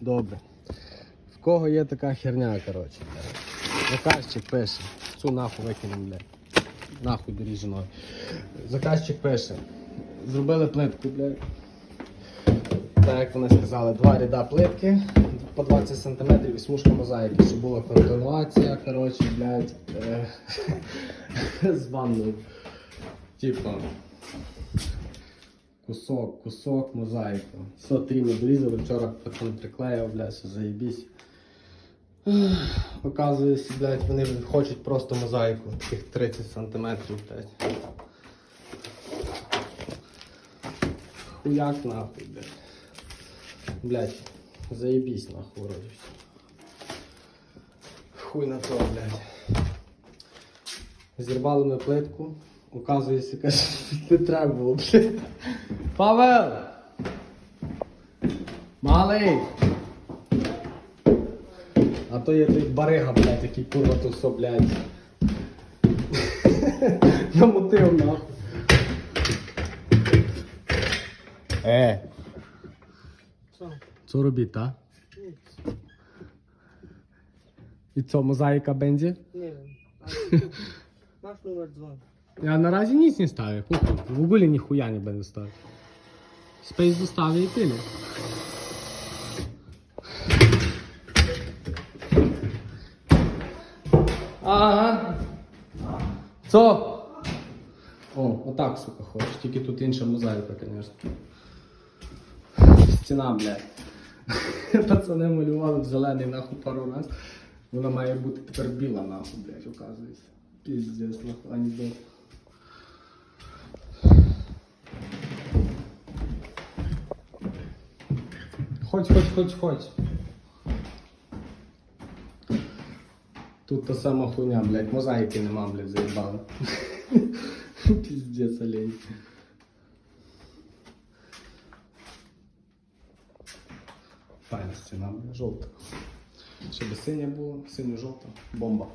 Добре. В кого є така херня, коротше. Заказчик пише. Цю нахуй викинемо, блядь. Нахуй доріженою. Заказчик пише. Зробили плитку, блядь. Так як вони сказали, два ряда плитки по 20 см і смужка мозаїки, щоб була континуація, коротше, блядь, е, з ванною. Типа, кусок, кусок, мозаїка. Все, не дорізали, вчора потім приклеїв, блядь, все заєбісь. Оказується, блядь, вони хочуть просто мозаїку, таких 30 см, блядь. Хуяк нахуй, блядь. Блядь, заебись нахуй вроде все. Хуй на то, блядь. Зірвали ми плитку. Оказується, каже, не треба було, блядь. Павел! Малий! А то є той барига, блядь, який курва тут все, блядь. Намотив нахуй. Е. Що? Робіть, та? І це мозаїка бензі? Не. Masz numer dzwon. Я наразі ніч не ставлю. В Гуглі ніхуя не буде ставити. Спейс доставлю і ти. Ага. Що? О, отак, сука, хочеш. Тільки тут інша мозаїка, звісно. Стіна, блядь. Пацани малювали в зелений нахуй пару раз. Вона має бути тепер біла нахуй, блядь, оказується. Піздець, нахуй, анекдот. Хоть, хоть, хоть, хоть. Тут та сама хуйня, блядь, мозаїки нема, блядь, заїбали. Піздець, олень. Файна стіна, блядь, жовта. Щоб синя була, синьо-жовта. Бомба.